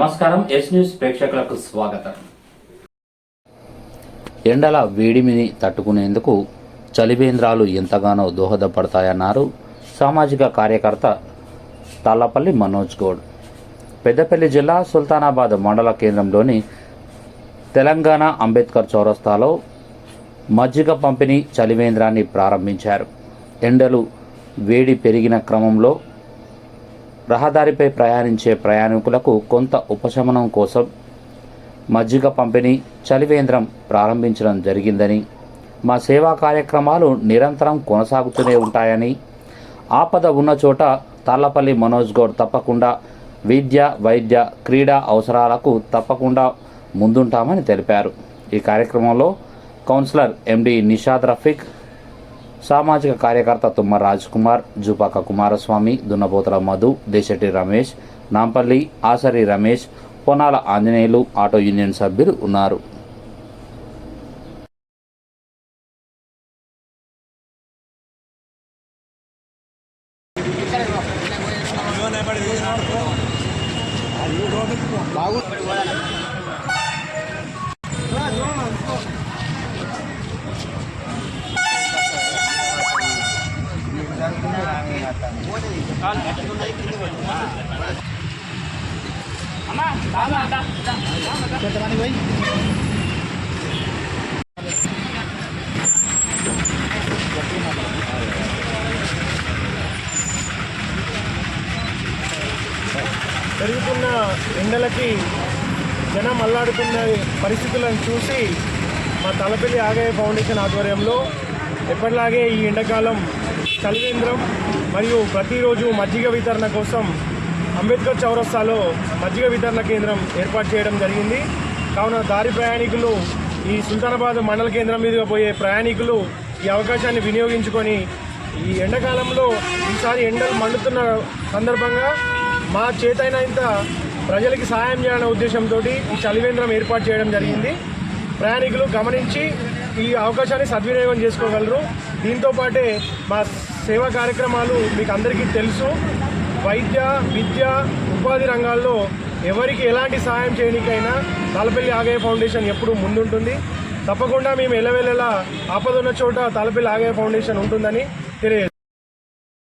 నమస్కారం yes news ప్రేక్షకులకు స్వాగతం. ఎండల వేడిమిని తట్టుకునేందుకు చలివేంద్రాలు ఎంతగానో దోహదపడతాయన్నారు సామాజిక కార్యకర్త తాళ్ళపల్లి మనోజ్ గౌడ్. పెద్దపల్లి జిల్లా సుల్తానాబాద్ మండల కేంద్రంలోని తెలంగాణ అంబేద్కర్ చౌరస్తాలో మజ్జిగ పంపిణీ చలివేంద్రాన్ని ప్రారంభించారు. ఎండలు వేడి పెరిగిన క్రమంలో రహదారిపై ప్రయాణించే ప్రయాణికులకు కొంత ఉపశమనం కోసం మజ్జిగ పంపిణీ చలివేంద్రం ప్రారంభించడం జరిగిందని మా సేవా కార్యక్రమాలు నిరంతరం కొనసాగుతూనే ఉంటాయని ఆపద ఉన్న చోట తాళ్ళపల్లి మనోజ్ గౌడ్ తప్పకుండా విద్య వైద్య క్రీడా అవసరాలకు తప్పకుండా ముందుంటామని తెలిపారు. ఈ కార్యక్రమంలో కౌన్సిలర్ ఎండి నిషాద్ రఫీక్ సామాజిక కార్యకర్త తుమ్మ రాజ్ కుమార్ జూపాక కుమారస్వామి దున్నపోతల మధు దేశెట్టి రమేష్ నాంపల్లి ఆసరి రమేష్ పొనాల ఆంజనేయులు ఆటో యూనియన్ సభ్యులు ఉన్నారు. పెరుగుతున్న ఎండలకి జనం అల్లాడుతున్న పరిస్థితులను చూసి మా తలపల్లి ఆగయ్య ఫౌండేషన్ ఆధ్వర్యంలో ఎప్పటిలాగే ఈ ఎండాకాలం చలివేంద్రం మరియు ప్రతిరోజు మజ్జిగ వితరణ కోసం అంబేద్కర్ చౌరస్తాలో మజ్జిగ వితరణ కేంద్రం ఏర్పాటు చేయడం జరిగింది. కావున దారి ప్రయాణికులు ఈ సుల్తానాబాద్ మండల కేంద్రం మీదుగా పోయే ప్రయాణికులు ఈ అవకాశాన్ని వినియోగించుకొని ఈ ఎండాకాలంలో ఈసారి ఎండలు మండుతున్న సందర్భంగా మా చేతైనంత ప్రజలకి సహాయం చేయాలనే ఉద్దేశంతో ఈ చలివేంద్రం ఏర్పాటు చేయడం జరిగింది. ప్రయాణికులు గమనించి ఈ అవకాశాన్ని సద్వినియోగం చేసుకోగలరు. దీంతో పాటే మా సేవా కార్యక్రమాలు మీకు అందరికీ తెలుసు. వైద్య విద్య ఉపాధి రంగాల్లో ఎవరికి ఎలాంటి సహాయం చేయడానికైనా తలపల్లి ఆగయ్య ఫౌండేషన్ ఎప్పుడూ ముందుంటుంది. తప్పకుండా మేము ఎలవెల్లలా ఆపదున్న చోట తలపల్లి ఆగయ్య ఫౌండేషన్ ఉంటుందని తెలియదు